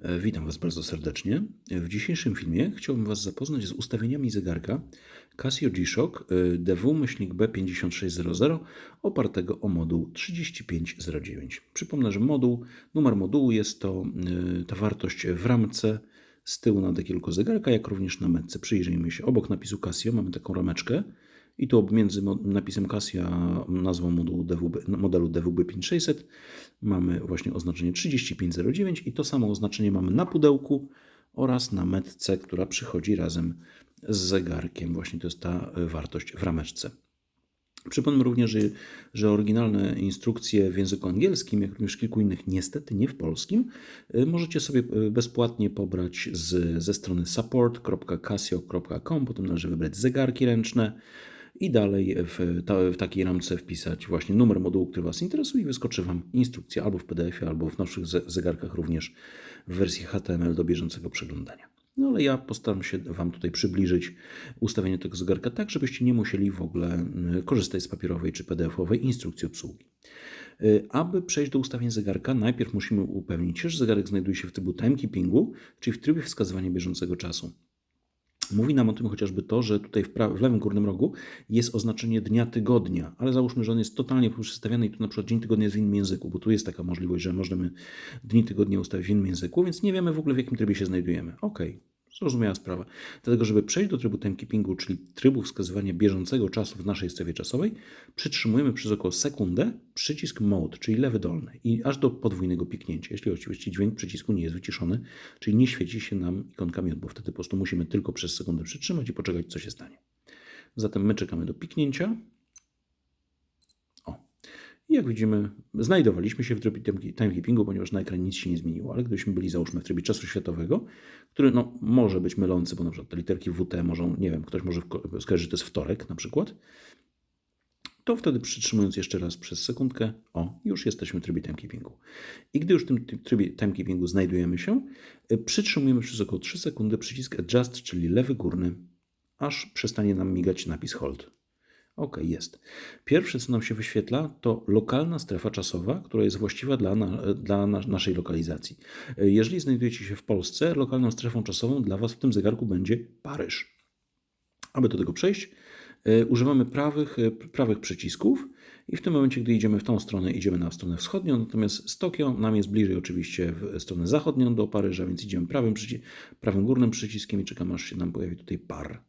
E, Witam Was bardzo serdecznie. W dzisiejszym filmie chciałbym Was zapoznać z ustawieniami zegarka Casio G-Shock e, DW-B5600 opartego o moduł 3509. Przypomnę, że moduł, numer modułu jest to e, ta wartość w ramce z tyłu na dekielku zegarka, jak również na metce. Przyjrzyjmy się. Obok napisu Casio mamy taką rameczkę i tu między napisem Casio a nazwą DWB, modelu DWB5600 mamy właśnie oznaczenie 3509 i to samo oznaczenie mamy na pudełku oraz na metce, która przychodzi razem z zegarkiem. Właśnie to jest ta e, wartość w rameczce. Przypomnę również, że, że oryginalne instrukcje w języku angielskim, jak również kilku innych, niestety nie w polskim, y, możecie sobie y, bezpłatnie pobrać z, ze strony support.casio.com. Potem należy wybrać zegarki ręczne i dalej w, ta, w takiej ramce wpisać właśnie numer modułu, który Was interesuje i wyskoczy Wam instrukcja albo w PDF-ie, albo w naszych ze- zegarkach również w wersji HTML do bieżącego przeglądania. No ale ja postaram się Wam tutaj przybliżyć ustawienie tego zegarka tak, żebyście nie musieli w ogóle y, korzystać z papierowej czy PDF-owej instrukcji obsługi. Y, Aby przejść do ustawień zegarka, najpierw musimy upewnić się, że zegarek znajduje się w trybie timekeepingu, czyli w trybie wskazywania bieżącego czasu. Mówi nam o tym chociażby to, że tutaj w, w lewym górnym rogu jest oznaczenie dnia tygodnia, ale załóżmy, że on jest totalnie przestawiony i tu na przykład dzień tygodnia jest w innym języku, bo tu jest taka możliwość, że możemy dni tygodnia ustawić w innym języku, więc nie wiemy w ogóle w jakim trybie się znajdujemy. Ok, zrozumiała sprawa. Dlatego, żeby przejść do trybu timekeepingu, czyli trybu wskazywania bieżącego czasu w naszej strefie czasowej, przytrzymujemy przez około sekundę przycisk Mode, czyli lewy dolny i aż do podwójnego piknięcia, jeśli oczywiście dźwięk przycisku nie jest wyciszony, czyli nie świeci się nam ikonka miód, bo wtedy po prostu musimy tylko przez sekundę przytrzymać i poczekać, co się stanie. Zatem my czekamy do piknięcia. I jak widzimy, znajdowaliśmy się w trybie time- timekeepingu, ponieważ na ekranie nic się nie zmieniło, ale gdybyśmy byli, załóżmy, w trybie czasu światowego, który no, może być mylący, bo na przykład te literki WT mogą, nie wiem, ktoś może skojarzyć, że to jest wtorek na przykład, to wtedy przytrzymując jeszcze raz przez sekundkę, o, już jesteśmy w trybie timekeepingu. I gdy już w tym tym trybie timekeepingu znajdujemy się, y, przytrzymujemy przez około 3 sekundy przycisk Adjust, czyli lewy górny, aż przestanie nam migać napis Hold. Ok, jest. Pierwsze, co nam się wyświetla, to lokalna strefa czasowa, która jest właściwa dla, na, dla na, naszej lokalizacji. Jeżeli znajdujecie się w Polsce, lokalną strefą czasową dla Was w tym zegarku będzie Paryż. Aby do tego przejść, y, używamy prawych, y, prawych przycisków i w tym momencie, gdy idziemy w tą stronę, idziemy na stronę wschodnią, natomiast z Tokio nam jest bliżej oczywiście w stronę zachodnią do Paryża, więc idziemy prawym, prawym górnym przyciskiem i czekamy aż się nam pojawi tutaj par.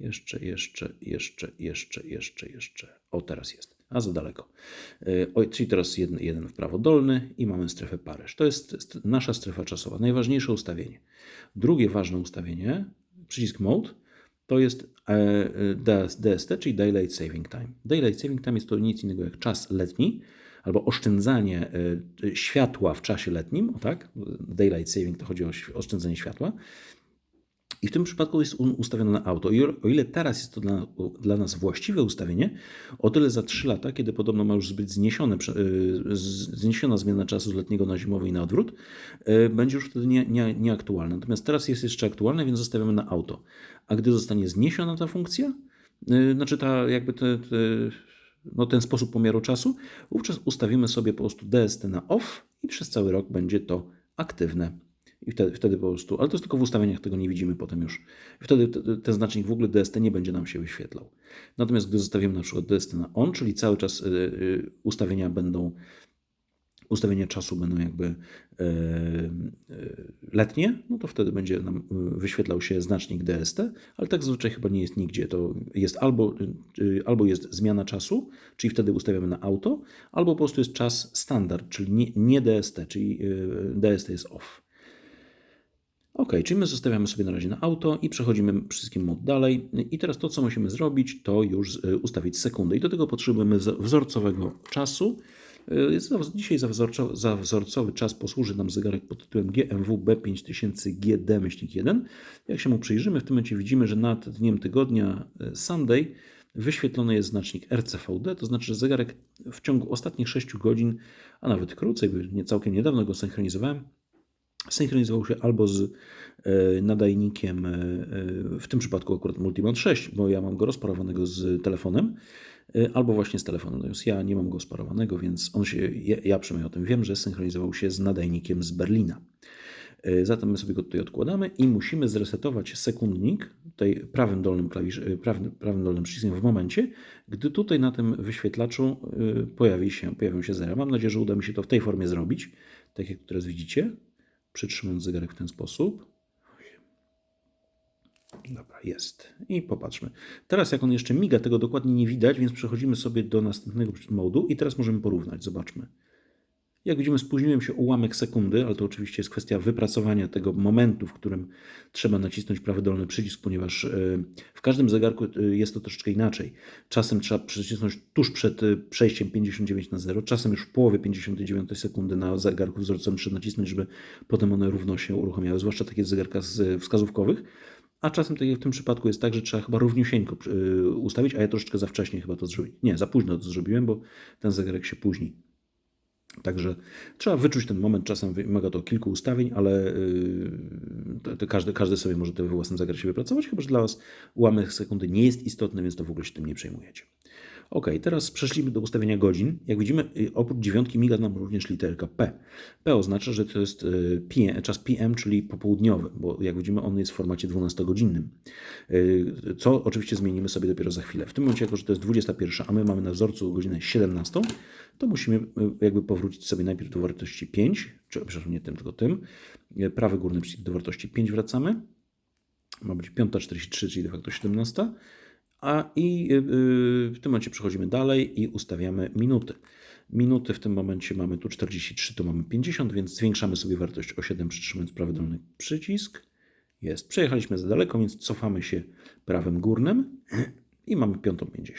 Jeszcze, jeszcze, jeszcze, jeszcze, jeszcze, jeszcze. O, teraz jest. A za daleko. Y, Oj, czyli teraz jeden, jeden w prawo dolny i mamy strefę Paryż. To jest st- nasza strefa czasowa. Najważniejsze ustawienie. Drugie ważne ustawienie, przycisk Mode, to jest e, e, DS DST, czyli Daylight Saving Time. Daylight Saving Time jest to nic innego jak czas letni, albo oszczędzanie e, światła w czasie letnim, o tak? Daylight Saving to chodzi o oszczędzanie światła. I w tym przypadku jest un- ustawione na auto. I o ile teraz jest to dla, dla nas właściwe ustawienie, o tyle za 3 lata, kiedy podobno ma już być zniesione, y, zniesiona zmiana czasu z letniego na zimowy i na odwrót, y, będzie już wtedy nie, nie, nieaktualne. Natomiast teraz jest jeszcze aktualne, więc zostawiamy na auto. A gdy zostanie zniesiona ta funkcja, y, znaczy ta jakby te, te, no ten sposób pomiaru czasu, wówczas ustawimy sobie po prostu DST na off i przez cały rok będzie to aktywne. I wtedy, wtedy po prostu, ale to jest tylko w ustawieniach, tego nie widzimy potem już. Wtedy te- ten znacznik w ogóle DST nie będzie nam się wyświetlał. Natomiast gdy zostawimy na przykład DST na on, czyli cały czas y, y, ustawienia będą, ustawienia czasu będą jakby y, y, letnie, no to wtedy będzie nam y, wyświetlał się znacznik DST, ale tak zazwyczaj chyba nie jest nigdzie. To jest albo, albo jest zmiana czasu, czyli wtedy ustawiamy na auto, albo po prostu jest czas standard, czyli nie, nie DST, czyli DST jest off. Ok, czyli my zostawiamy sobie na razie na auto i przechodzimy wszystkim mod dalej. I teraz to, co musimy zrobić, to już y, ustawić sekundę. I do tego potrzebujemy wzorcowego czasu. Y, Dzisiaj za, wzorczo, za wzorcowy czas posłuży nam zegarek pod tytułem GMW B5000GD-1. Jak się mu przyjrzymy, w tym momencie widzimy, że nad dniem tygodnia y, Sunday wyświetlony jest znacznik RCVD, to znaczy, że zegarek w ciągu ostatnich 6 godzin, a nawet krócej, bo nie całkiem niedawno go synchronizowałem, synchronizował się albo z e, nadajnikiem, e, e, w tym przypadku akurat Multimod 6, bo ja mam go rozparowanego z telefonem, albo właśnie z telefonem. Natomiast ja nie mam go sparowanego, więc on się, ja, przynajmniej o tym wiem, że synchronizował się z nadajnikiem z Berlina. Zatem my sobie go tutaj odkładamy i musimy zresetować sekundnik, tutaj prawym dolnym klawisz, prawym, prawym dolnym przyciskiem w momencie, gdy tutaj na tym wyświetlaczu pojawi się, pojawią się zera. Mam nadzieję, że uda mi się to w tej formie zrobić, tak jak teraz widzicie, przytrzymując zegarek w ten sposób. Dobra, jest. I popatrzmy. Teraz jak on jeszcze miga, tego dokładnie nie widać, więc przechodzimy sobie do następnego modu i teraz możemy porównać. Zobaczmy. Jak widzimy, spóźniłem się ułamek sekundy, ale to oczywiście jest kwestia wypracowania tego momentu, w którym trzeba nacisnąć prawy dolny przycisk, ponieważ e, w każdym zegarku e, jest to troszeczkę inaczej. Czasem trzeba przycisnąć tuż przed e, przejściem 59 na 0, czasem już w połowie 59 sekundy na zegarku wzorcowym trzeba nacisnąć, żeby potem one równo się uruchamiały, zwłaszcza takie zegarka wskazówkowych. A czasem, tak jak w tym przypadku, jest tak, że trzeba chyba równiusieńko ustawić, a ja troszeczkę za wcześnie chyba to zrobiłem. Nie, za późno to zrobiłem, bo ten zegarek się późni. Także trzeba wyczuć ten moment. Czasem wymaga to kilku ustawień, ale yy, to, to każdy, każdy sobie może to we własnym zakresie wypracować, chyba że dla Was ułamek sekundy nie jest istotny, więc to w ogóle się tym nie przejmujecie. Ok, teraz przeszliśmy do ustawienia godzin. Jak widzimy, y, oprócz dziewiątki miga nam również literka P. P oznacza, że to jest y, czas PM, czyli popołudniowy, bo jak widzimy, on jest w formacie 12-godzinnym. Y, co oczywiście zmienimy sobie dopiero za chwilę. W tym momencie, jako że to jest 21, a my mamy na wzorcu godzinę 17, to musimy jakby powrócić sobie najpierw do wartości 5, czy przepraszam, nie tym, tylko tym. Prawy górny przycisk do wartości 5 wracamy. Ma być 5.43, czyli de facto 17. A i y, y, w tym momencie przechodzimy dalej i ustawiamy minuty. Minuty w tym momencie mamy tu 43, tu mamy 50, więc zwiększamy sobie wartość o 7 przytrzymując prawy dolny przycisk. Jest. Przejechaliśmy za daleko, więc cofamy się prawym górnym i mamy 5.50.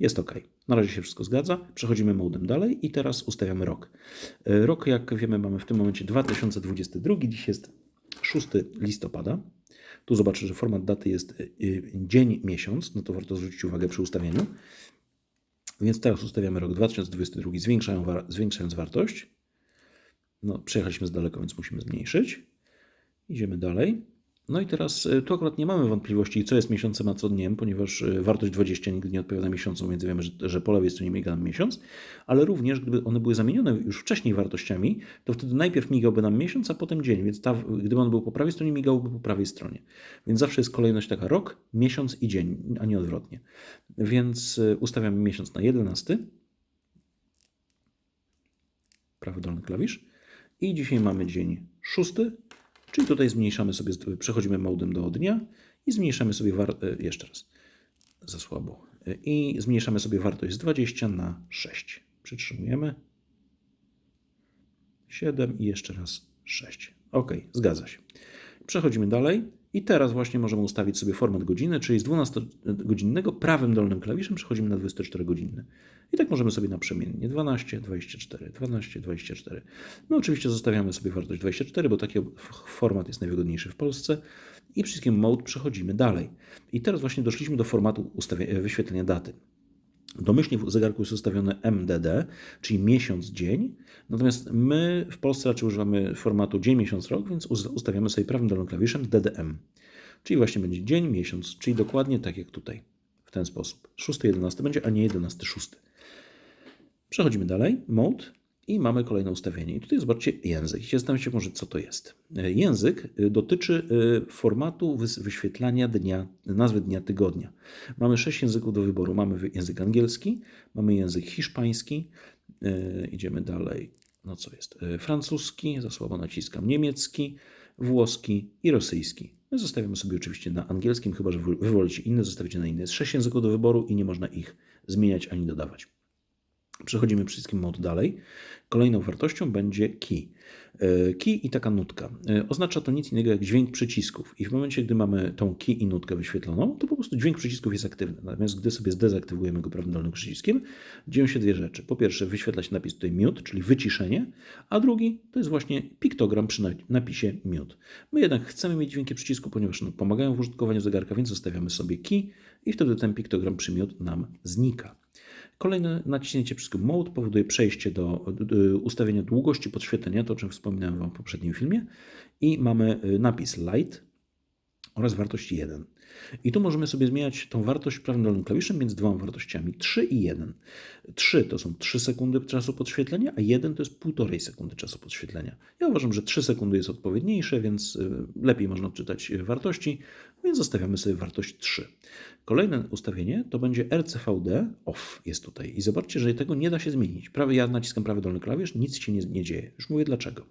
Jest ok. Na razie się wszystko zgadza. Przechodzimy modem dalej i teraz ustawiamy rok. Rok, jak wiemy, mamy w tym momencie 2022. Dziś jest 6 listopada. Tu zobaczę, że format daty jest y, y, dzień, miesiąc, no to warto zwrócić uwagę przy ustawieniu. Więc teraz ustawiamy rok 2022, zwiększając wartość. No, przejechaliśmy z daleko, więc musimy zmniejszyć. Idziemy dalej. No i teraz e, tu akurat nie mamy wątpliwości, co jest miesiącem, a co dniem, ponieważ e, wartość 20 nigdy nie odpowiada miesiącu, więc wiemy, że, że po lewej stronie miga nam miesiąc, ale również gdyby one były zamienione już wcześniej wartościami, to wtedy najpierw migałby nam miesiąc, a potem dzień, więc ta, gdyby on był po prawej stronie, migałby po prawej stronie. Więc zawsze jest kolejność taka rok, miesiąc i dzień, a nie odwrotnie. Więc e, ustawiamy miesiąc na 11. Prawy dolny klawisz. I dzisiaj mamy dzień szósty, Czyli tutaj zmniejszamy sobie, przechodzimy modem do dnia i zmniejszamy sobie e, jeszcze raz, za słabo, e, i zmniejszamy sobie wartość z 20 na 6. Przytrzymujemy. 7 i jeszcze raz 6. OK, zgadza się. Przechodzimy dalej. I teraz właśnie możemy ustawić sobie format godziny, czyli z 12-godzinnego prawym dolnym klawiszem przechodzimy na 24-godzinny. I tak możemy sobie naprzemiennie 12, 24, 12, 24. My oczywiście zostawiamy sobie wartość 24, bo taki format jest najwygodniejszy w Polsce. I przyciskiem Mode przechodzimy dalej. I teraz właśnie doszliśmy do formatu wyświetlenia daty. Domyślnie w zegarku jest ustawione MDD, czyli miesiąc, dzień. Natomiast my w Polsce raczej używamy formatu dzień, miesiąc, rok, więc ustawiamy sobie prawym dolnym klawiszem DDM. Czyli właśnie będzie dzień, miesiąc, czyli dokładnie tak jak tutaj. W ten sposób. 6.11 będzie, a nie 11.6. Przechodzimy dalej. Mode i mamy kolejne ustawienie. I tutaj zobaczcie język. Zastanawiam się może, co to jest. E, język e, dotyczy e, formatu wyświetlania dnia, nazwy dnia tygodnia. Mamy sześć języków do wyboru. Mamy język angielski, mamy język hiszpański, idziemy dalej. No co jest? Francuski, za słabo naciskam, niemiecki, włoski i rosyjski. My zostawiamy sobie oczywiście na angielskim, chyba że wy wolicie inne, zostawicie na inne. Jest sześć języków do wyboru i nie można ich zmieniać ani dodawać. Przechodzimy wszystkim mod dalej. Kolejną wartością będzie key. Key i taka nutka. E, oznacza to nic innego jak dźwięk przycisków. I w momencie, gdy mamy tą key i nutkę wyświetloną, to po prostu dźwięk przycisków jest aktywny. Natomiast gdy sobie zdezaktywujemy go prawym dolnym przyciskiem, dzieją się dwie rzeczy. Po pierwsze, wyświetla się napis tutaj mute, czyli wyciszenie, a drugi to jest właśnie piktogram przy napisie mute. My jednak chcemy mieć dźwięki przycisku, ponieważ pomagają w użytkowaniu zegarka, więc zostawiamy sobie key i wtedy ten piktogram przy mute nam znika. Kolejne naciśnięcie przycisku Mode powoduje przejście do ustawienia długości podświetlenia, to o czym wspominałem Wam w poprzednim filmie. I mamy y, napis Light oraz wartość 1. I tu możemy sobie zmieniać tą wartość prawym dolnym klawiszem między dwoma wartościami 3 i 1. 3 to są 3 sekundy czasu podświetlenia, a 1 to jest 1,5 sekundy czasu podświetlenia. Ja uważam, że 3 sekundy jest odpowiedniejsze, więc y, lepiej można odczytać y, wartości, więc zostawiamy sobie wartość 3. Kolejne ustawienie to będzie RCVD off jest tutaj. I zobaczcie, że tego nie da się zmienić. Prawy, ja naciskam prawy dolny klawisz, nic się nie, nie dzieje. Już mówię dlaczego.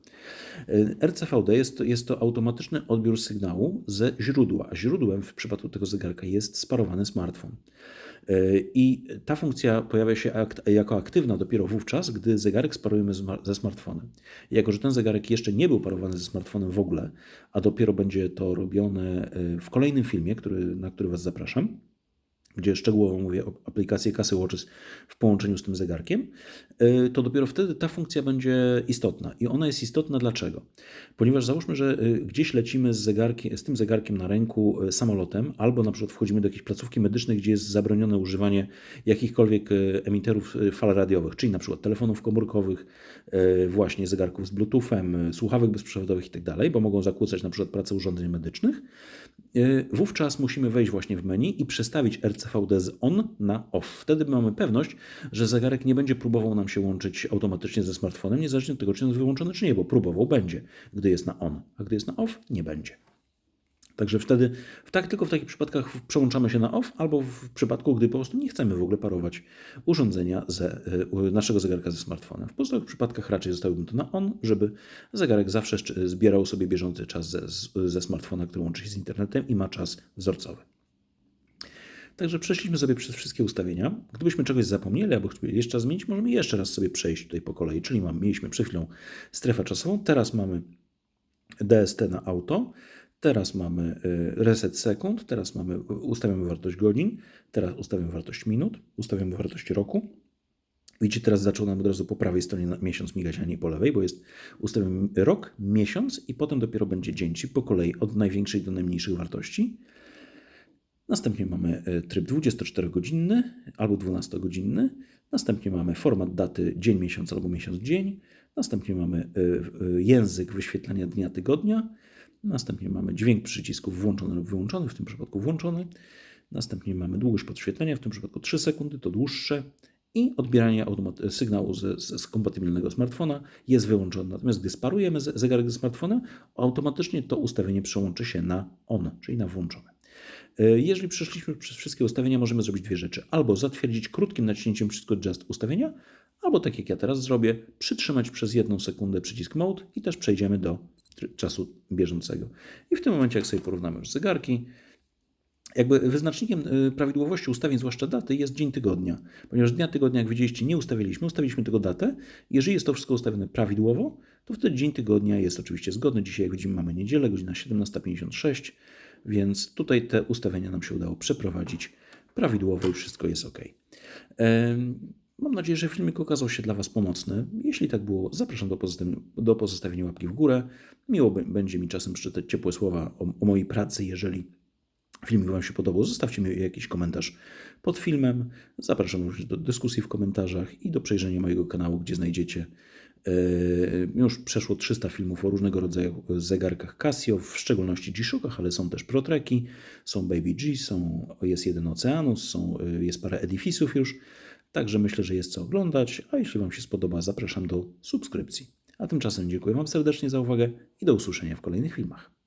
Y, RCVD jest jest to automatyczny odbiór sygnału ze źródła, źródłem w przypadku tego zegarka jest sparowany smartfon. I ta funkcja pojawia się jako aktywna dopiero wówczas, gdy zegarek sparujemy ze smartfonem. Jako, że ten zegarek jeszcze nie był parowany ze smartfonem w ogóle, a dopiero będzie to robione w kolejnym filmie, który, na który Was zapraszam, gdzie szczegółowo mówię o aplikacji Casy Watches w połączeniu z tym zegarkiem, y, to dopiero wtedy ta funkcja będzie istotna. I ona jest istotna dlaczego? Ponieważ załóżmy, że y, gdzieś lecimy z, zegarkiem, z tym zegarkiem na ręku y, samolotem, albo na przykład wchodzimy do jakiejś placówki medycznej, gdzie jest zabronione używanie jakichkolwiek emiterów fal radiowych, czyli na przykład telefonów komórkowych, właśnie zegarków z bluetoothem, słuchawek bezprzewodowych itd., tak bo mogą zakłócać na przykład pracę urządzeń medycznych, wówczas musimy wejść właśnie w menu i przestawić RC CVD z on na off. Wtedy mamy pewność, że zegarek nie będzie próbował nam się łączyć automatycznie ze smartfonem, niezależnie od tego, czy jest wyłączony, czy nie, bo próbował będzie, gdy jest na on, a gdy jest na off, nie będzie. Także wtedy, tak, tylko w takich przypadkach przełączamy się na off, albo w przypadku, gdy po prostu nie chcemy w ogóle parować urządzenia ze, y, naszego zegarka ze smartfonem. W pozostałych przypadkach raczej zostawiłbym to na on, żeby zegarek zawsze zbierał sobie bieżący czas ze, ze smartfona, który łączy się z internetem i ma czas wzorcowy. Także przeszliśmy sobie przez wszystkie ustawienia. Gdybyśmy czegoś zapomnieli albo chcieli jeszcze raz zmienić, możemy jeszcze raz sobie przejść tutaj po kolei. Czyli mam, mieliśmy przed chwilą strefę czasową, teraz mamy DST na auto, teraz mamy y, reset sekund, teraz mamy, ustawiamy wartość godzin, teraz ustawiamy wartość minut, ustawiamy wartość roku. Widzicie, teraz zaczął nam od razu po prawej stronie miesiąc migać, a nie po lewej, bo jest ustawiamy rok, miesiąc i potem dopiero będzie dzień, czyli po kolei od największej do najmniejszych wartości. Następnie mamy e, tryb 24-godzinny albo 12-godzinny. Następnie mamy format daty dzień, miesiąc albo miesiąc, dzień. Następnie mamy e, e, język wyświetlania dnia, tygodnia. Następnie mamy dźwięk przycisków włączony lub wyłączony, w tym przypadku włączony. Następnie mamy długość podświetlenia, w tym przypadku 3 sekundy, to dłuższe. I odbieranie sygnału z, z, z kompatybilnego smartfona jest wyłączone. Natomiast gdy sparujemy zegarek ze smartfonem, automatycznie to ustawienie przełączy się na on, czyli na włączone. E, jeżeli przeszliśmy przez wszystkie ustawienia, możemy zrobić dwie rzeczy. Albo zatwierdzić krótkim naciśnięciem wszystko Just ustawienia, albo tak jak ja teraz zrobię, przytrzymać przez jedną sekundę przycisk Mode i też przejdziemy do czasu bieżącego. I w tym momencie, jak sobie porównamy już zegarki, jakby wyznacznikiem e, prawidłowości ustawień, zwłaszcza daty, jest dzień tygodnia. Ponieważ dnia tygodnia, jak widzieliście, nie ustawiliśmy, ustawiliśmy tylko datę. Jeżeli jest to wszystko ustawione prawidłowo, to wtedy dzień tygodnia jest oczywiście zgodny. Dzisiaj, jak widzimy, mamy niedzielę, godzina 17.56 więc tutaj te ustawienia nam się udało przeprowadzić prawidłowo i wszystko jest ok. Mam nadzieję, że filmik okazał się dla Was pomocny. Jeśli tak było, zapraszam do do pozostawienia łapki w górę. Miło będzie mi czasem przeczytać ciepłe słowa o, o mojej pracy, jeżeli filmik Wam się podobał. Zostawcie mi jakiś komentarz pod filmem. Zapraszam również do dyskusji w komentarzach i do przejrzenia mojego kanału, gdzie znajdziecie już przeszło 300 filmów o różnego rodzaju zegarkach Casio, w szczególności G-Shockach, ale są też Protreki, są Baby G, są, jest jeden Oceanus, są, jest parę Edificiów już. Także myślę, że jest co oglądać, a jeśli Wam się spodoba, zapraszam do subskrypcji. A tymczasem dziękuję Wam serdecznie za uwagę i do usłyszenia w kolejnych filmach.